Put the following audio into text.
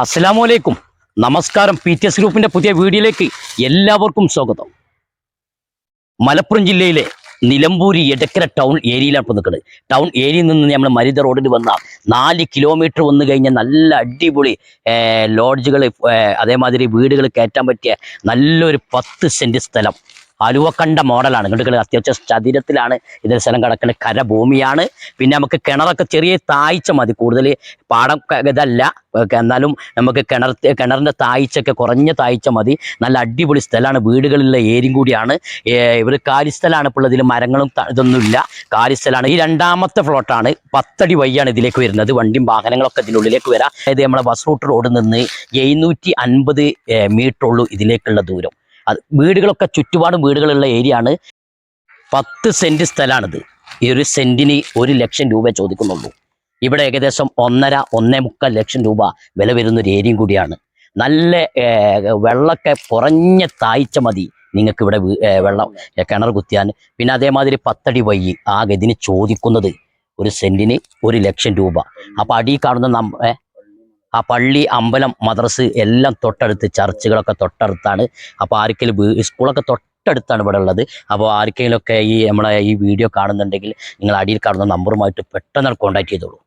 അസ്സലാമലൈക്കും നമസ്കാരം P T S ഗ്രൂപ്പിന്റെ പുതിയ വീഡിയോയിലേക്ക് എല്ലാവർക്കും സ്വാഗതം. മലപ്പുറം ജില്ലയിലെ നിലമ്പൂരി എടക്കര ടൗൺ ഏരിയയിലാണ് ഇപ്പോൾ നിൽക്കുന്നത്. ടൗൺ ഏരിയയിൽ നിന്ന് നമ്മൾ മരുത റോഡിൽ വന്ന നാല് കിലോമീറ്റർ വന്നു കഴിഞ്ഞാൽ നല്ല അടിപൊളി ലോഡ്ജുകൾ അതേമാതിരി വീടുകൾ കയറ്റാൻ പറ്റിയ നല്ലൊരു പത്ത് സെന്റ് സ്ഥലം. അലുവക്കണ്ട മോഡലാണ്. ഇങ്ങോട്ട് അത്യാവശ്യം ചതുരത്തിലാണ് ഇതിൽ സ്ഥലം കിടക്കുന്നത് കരഭൂമിയാണ്. പിന്നെ നമുക്ക് കിണറൊക്കെ ചെറിയ താഴ്ച മതി. കൂടുതൽ പാടം ഇതല്ല. എന്നാലും നമുക്ക് കിണർ കിണറിന്റെ താഴ്ചയൊക്കെ കുറഞ്ഞ താഴ്ച മതി. നല്ല അടിപൊളി സ്ഥലമാണ്. വീടുകളിലുള്ള ഏരിയും കൂടിയാണ്. ഇവർ കാലിസ്ഥലാണ് ഇപ്പോൾ ഇതിൽ മരങ്ങളും ഇതൊന്നും ഇതൊന്നുമില്ല. കാലിസ്ഥലാണ് ഈ രണ്ടാമത്തെ ഫ്ലോട്ടാണ്. പത്തടി വഴിയാണ് ഇതിലേക്ക് വരുന്നത്. വണ്ടിയും വാഹനങ്ങളൊക്കെ ഇതിനുള്ളിലേക്ക് വരാം. അതായത് നമ്മളെ ബസ് റൂട്ട് റോഡിൽ നിന്ന് എഴുന്നൂറ്റി അൻപത് മീറ്റർ ഉള്ളൂ ഇതിലേക്കുള്ള ദൂരം. അത് വീടുകളൊക്കെ ചുറ്റുപാടും വീടുകളുള്ള ഏരിയ ആണ് പത്ത് സെന്റ് സ്ഥലമാണിത് ഈ ഒരു സെന്റിന് ഒരു ലക്ഷം രൂപ ചോദിക്കുന്നുള്ളൂ. ഇവിടെ ഏകദേശം ഒന്നര ഒന്നേ മുക്കാൽ ലക്ഷം രൂപ വില വരുന്ന ഒരു ഏരിയയും കൂടിയാണ്. നല്ല വെള്ളമൊക്കെ കുറഞ്ഞ താഴ്ച മതി നിങ്ങൾക്ക് ഇവിടെ വെള്ളം കിണർ കുത്തിയാൻ. പിന്നെ അതേമാതിരി പത്തടി വൈ ആകെ ഇതിന് ചോദിക്കുന്നത് ഒരു സെന്റിന് ഒരു ലക്ഷം രൂപ. അപ്പോൾ അടി കാണുന്ന നം ഏ, ആ പള്ളി അമ്പലം മദ്രസ് എല്ലാം തൊട്ടടുത്ത് ചർച്ചുകളൊക്കെ തൊട്ടടുത്താണ്. അപ്പോൾ ആർക്കെങ്കിലും സ്കൂളൊക്കെ തൊട്ടടുത്താണ് ഇവിടെ ഉള്ളത്. അപ്പോൾ ആർക്കെങ്കിലുമൊക്കെ ഈ നമ്മളെ ഈ വീഡിയോ കാണുന്നുണ്ടെങ്കിൽ നിങ്ങൾ അടിയിൽ കാണുന്ന നമ്പറുമായിട്ട് പെട്ടെന്ന് കോൺടാക്ട് ചെയ്തോളൂ.